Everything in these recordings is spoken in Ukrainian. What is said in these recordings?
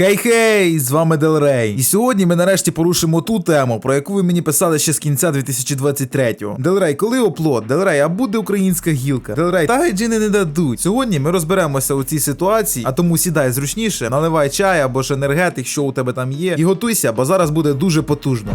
Хей-хей, з вами Делрей. І сьогодні ми нарешті порушимо ту тему, про яку ви мені писали ще з кінця 2023-го. Делрей, коли оплот? Делрей, а буде українська гілка? Делрей, та гайджини не дадуть. Сьогодні ми розберемося у цій ситуації, а тому сідай зручніше, наливай чай або ж енергетик, що у тебе там є, і готуйся, бо зараз буде дуже потужно.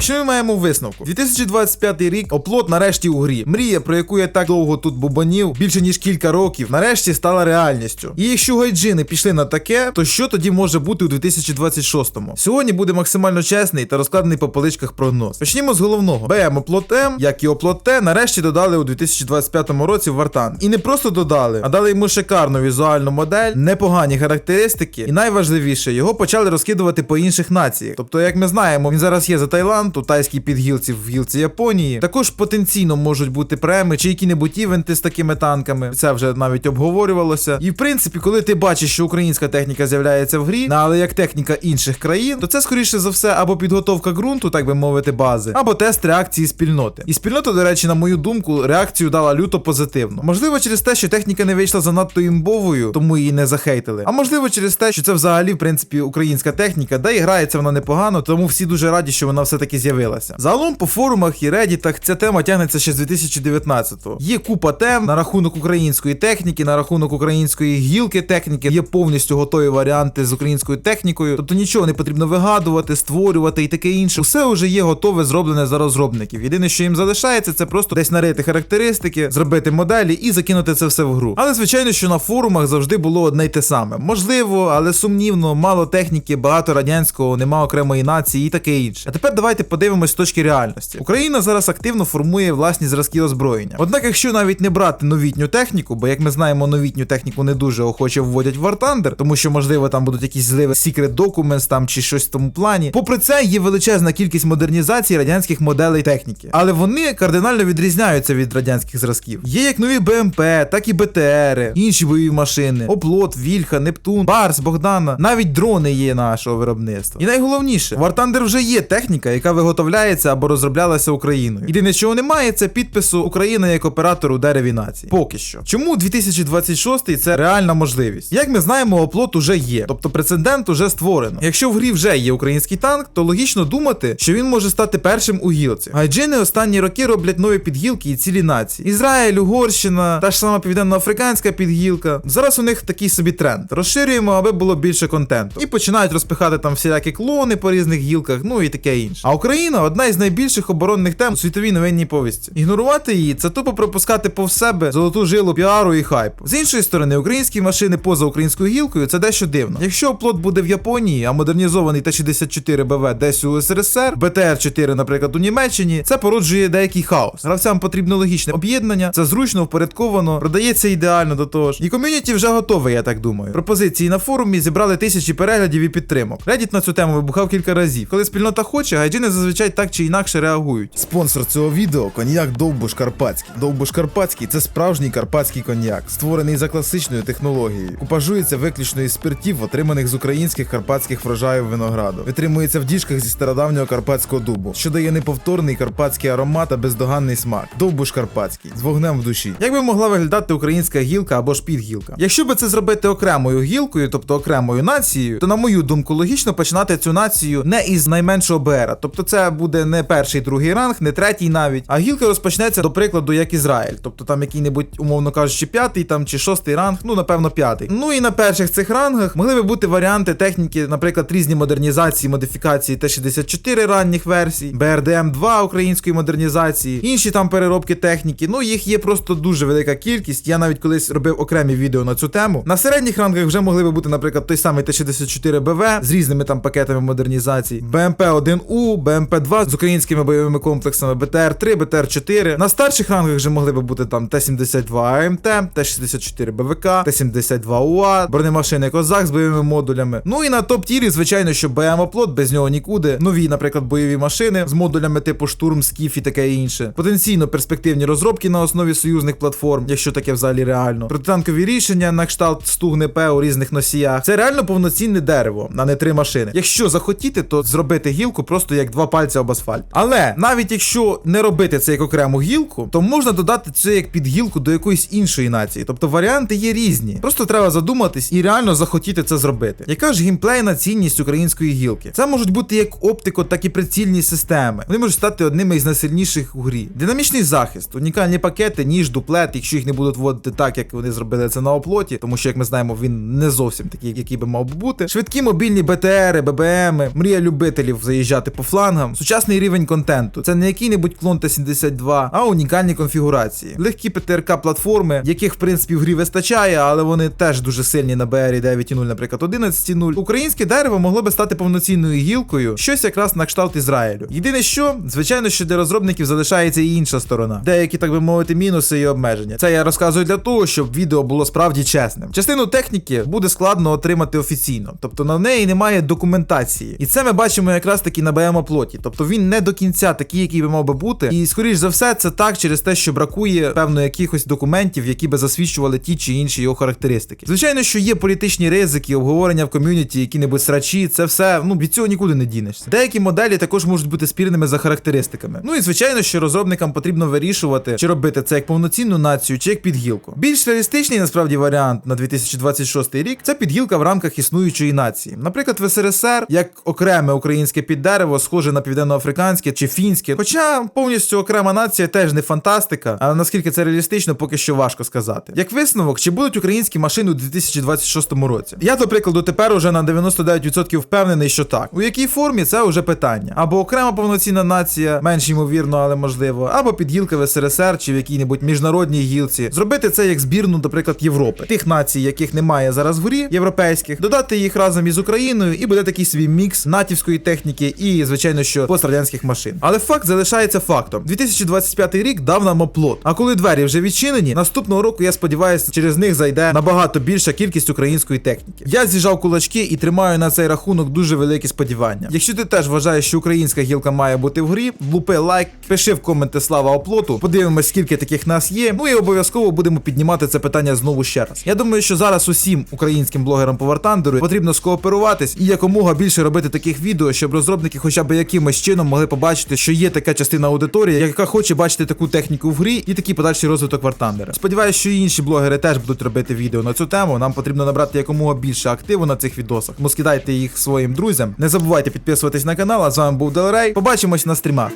Що ми маємо в висновку? 2025 рік оплот нарешті у грі. Мрія, про яку я так довго тут бубанів, більше ніж кілька років, нарешті стала реальністю. І якщо гайджини пішли на таке, то що тоді може бути у 2026-му? Сьогодні буде максимально чесний та розкладений по поличках прогноз. Почнімо з головного. БМ оплот М, як і оплот Т, нарешті додали у 2025 році в Вартан. І не просто додали, а дали йому шикарну візуальну модель, непогані характеристики, і найважливіше, його почали розкидувати по інших націях. Тобто, як ми знаємо, він зараз є за Таїланд, у тайській підгілці в гілці Японії. Також потенційно можуть бути преми чи які-небудь івенти з такими танками. Це вже навіть обговорювалося. І в принципі, коли ти бачиш, що українська техніка з'являється в грі, але як техніка інших країн, то це скоріше за все або підготовка ґрунту, так би мовити, бази, або тест реакції спільноти. І спільнота, до речі, на мою думку, реакцію дала люто позитивно. Можливо, через те, що техніка не вийшла занадто імбовою, тому її не захейтили. А можливо, через те, що це взагалі, в принципі, українська техніка, де і грається вона непогано, тому всі дуже раді, що вона все-таки з'явилася. Загалом по форумах і редітах ця тема тягнеться ще з 2019-го. Є купа тем на рахунок української техніки, на рахунок української гілки техніки. Є повністю готові варіанти з українською технікою. Тобто нічого не потрібно вигадувати, створювати і таке інше. Все вже є готове, зроблене за розробників. Єдине, що їм залишається, це просто десь нарити характеристики, зробити моделі і закинути це все в гру. Але звичайно, що на форумах завжди було одне й те саме. Можливо, але сумнівно, мало техніки, багато радянського, нема окремої нації і таке інше. А тепер давайте подивимось з точки реальності. Україна зараз активно формує власні зразки озброєння. Однак, якщо навіть не брати новітню техніку, бо як ми знаємо, новітню техніку не дуже охоче вводять в War Thunder, тому що можливо там будуть якісь зливи Secret Documents там чи щось в тому плані. Попри це, є величезна кількість модернізації радянських моделей техніки, але вони кардинально відрізняються від радянських зразків. Є як нові БМП, так і БТРи, інші бойові машини, Оплот, Вільха, Нептун, Барс, Богдана, навіть дрони є нашого виробництва. І найголовніше, War Thunder вже є техніка, яка виготовляється або розроблялася Україною. Єдине, чого немає, це підпису України як оператор у дереві нації. Поки що. Чому 2026 це реальна можливість? Як ми знаємо, оплот уже є, тобто прецедент уже створено. Якщо в грі вже є український танк, то логічно думати, що він може стати першим у гілці. Гайджини останні роки роблять нові підгілки і цілі нації. Ізраїль, Угорщина, та ж сама південноафриканська підгілка. Зараз у них такий собі тренд. Розширюємо, аби було більше контенту. І починають розпихати там всілякі клони по різних гілках, ну і таке інше. А Україна одна із найбільших оборонних тем у світовій новинній повісті. Ігнорувати її це тупо пропускати повз себе золоту жилу піару і хайпу. З іншої сторони, українські машини поза українською гілкою це дещо дивно. Якщо оплот буде в Японії, а модернізований Т-64 БВ десь у СРСР, БТР-4, наприклад, у Німеччині, це породжує деякий хаос. Гравцям потрібно логічне об'єднання, це зручно, впорядковано, продається ідеально до того ж. І ком'юніті вже готове, я так думаю. Пропозиції на форумі зібрали тисячі переглядів і підтримок. Reddit на цю тему вибухав кілька разів. Коли спільнота хоче, гайджини зазвичай так чи інакше реагують. Спонсор цього відео коньяк Довбуш Карпатський. Довбуш Карпатський це справжній карпатський коньяк, створений за класичною технологією. Купажується виключно із спиртів, отриманих з українських карпатських врожаїв винограду. Витримується в діжках зі стародавнього карпатського дубу, що дає неповторний карпатський аромат та бездоганний смак. Довбуш Карпатський з вогнем в душі. Як би могла виглядати українська гілка або ж підгілка? Якщо би це зробити окремою гілкою, тобто окремою нацією, то на мою думку логічно починати цю націю не із найменшого БРа. Тобто це буде не перший, другий ранг, не третій навіть. А гілка розпочнеться, до прикладу, як Ізраїль. Тобто там який-небудь, умовно кажучи, п'ятий там чи шостий ранг, ну напевно п'ятий. Ну і на перших цих рангах могли би бути варіанти техніки, наприклад, різні модернізації, модифікації Т-64 ранніх версій, БРДМ 2 української модернізації, інші там переробки техніки. Ну їх є просто дуже велика кількість. Я навіть колись робив окремі відео на цю тему. На середніх рангах вже могли би бути, наприклад, той самий Т-64 БВ з різними там пакетами модернізацій, БМП-1У, БМП-2 з українськими бойовими комплексами, БТР-3, БТР-4. На старших рангах вже могли би бути там Т-72 АМТ, Т-64 БВК, Т-72 УА, бронемашини Козак з бойовими модулями. Ну і на топ-тірі, звичайно, що БМ-оплот, без нього нікуди. Нові, наприклад, бойові машини з модулями типу штурм, скіф і таке інше. Потенційно перспективні розробки на основі союзних платформ, якщо таке взагалі реально. Протитанкові рішення на кшталт стугни П у різних носіях. Це реально повноцінне дерево, а не три машини. Якщо захотіти, то зробити гілку просто як два пальці об асфальт. Але навіть якщо не робити це як окрему гілку, то можна додати це як підгілку до якоїсь іншої нації. Тобто варіанти є різні. Просто треба задуматись і реально захотіти це зробити. Яка ж геймплейна цінність української гілки? Це можуть бути як оптико, так і прицільні системи. Вони можуть стати одними із найсильніших у грі. Динамічний захист, унікальні пакети, ніж, дуплет, якщо їх не будуть вводити так, як вони зробили це на оплоті, тому що, як ми знаємо, він не зовсім такий, який би мав бути. Швидкі мобільні БТРи, ББМи, мрія любителів заїжджати по флангам, сучасний рівень контенту. Це не який-небудь клон Т-72, а унікальні конфігурації. Легкі ПТРК платформи, яких в принципі в грі вистачає, але вони теж дуже сильні на BR 9.0, наприклад, 11.0. Українське дерево могло би стати повноцінною гілкою, щось якраз на кшталт Ізраїлю. Єдине, що звичайно, що для розробників залишається і інша сторона, деякі, так би мовити, мінуси і обмеження. Це я розказую для того, щоб відео було справді чесним. Частину техніки буде складно отримати офіційно, тобто на неї немає документації. І це ми бачимо якраз таки на БМО плоті. Тобто він не до кінця такий, який би мав би бути. І скоріш за все, це так через те, що бракує певно якихось документів, які би засвідчували ті чи інші його характеристики. Звичайно, що є політичні ризики, обговорення в ком'юніті, які-небудь срачі, це все ну від цього нікуди не дінешся. Деякі моделі також можуть бути спірними за характеристиками. Ну і звичайно, що розробникам потрібно вирішувати, чи робити це як повноцінну націю, чи як підгілку. Більш реалістичний насправді варіант на 2026 рік це підгілка в рамках існуючої нації. Наприклад, в СРСР як окреме українське піддерево, схоже на південноафриканське чи фінське. Хоча повністю окрема нація теж не фантастика, але наскільки це реалістично, поки що важко сказати. Як висновок, чи будуть українські машини у 2026 році? Я, до прикладу, тепер уже на 99% впевнений, що так. У якій формі це вже питання. Або окрема повноцінна нація, менш ймовірно, але можливо, або підгілка в СРСР чи в якій-небудь міжнародній гілці. Зробити це як збірну, наприклад, Європи, тих націй, яких немає зараз в грі, європейських, додати їх разом із Україною, і буде такий свій мікс натівської техніки і, звичайно, що пострадянських машин. Але факт залишається фактом. 2025 рік дав нам оплот. А коли двері вже відчинені, наступного року я сподіваюся, через них зайде набагато більша кількість української техніки. Я з'їжджав кулачки і тримаю на цей рахунок дуже великі сподівання. Якщо ти теж вважаєш, що українська гілка має бути в грі, влупи лайк, пиши в коменти слава оплоту, подивимось, скільки таких нас є. Ну і обов'язково будемо піднімати це питання знову ще раз. Я думаю, що зараз усім українським блогерам по Вартандеру потрібно скооперуватись і якомога більше робити таких відео, щоб розробники хоча б якимось чином могли побачити, що є така частина аудиторії, яка хоче бачити таку техніку в грі і такий подальший розвиток Вартандера. Сподіваюся, що і інші блогери теж будуть робити відео на цю тему. Нам потрібно набрати якомога більше активу на цих відосах. Тому скидайте їх своїм друзям. Не забувайте підписуватись на канал. А з вами був Делрей. Побачимось на стрімах.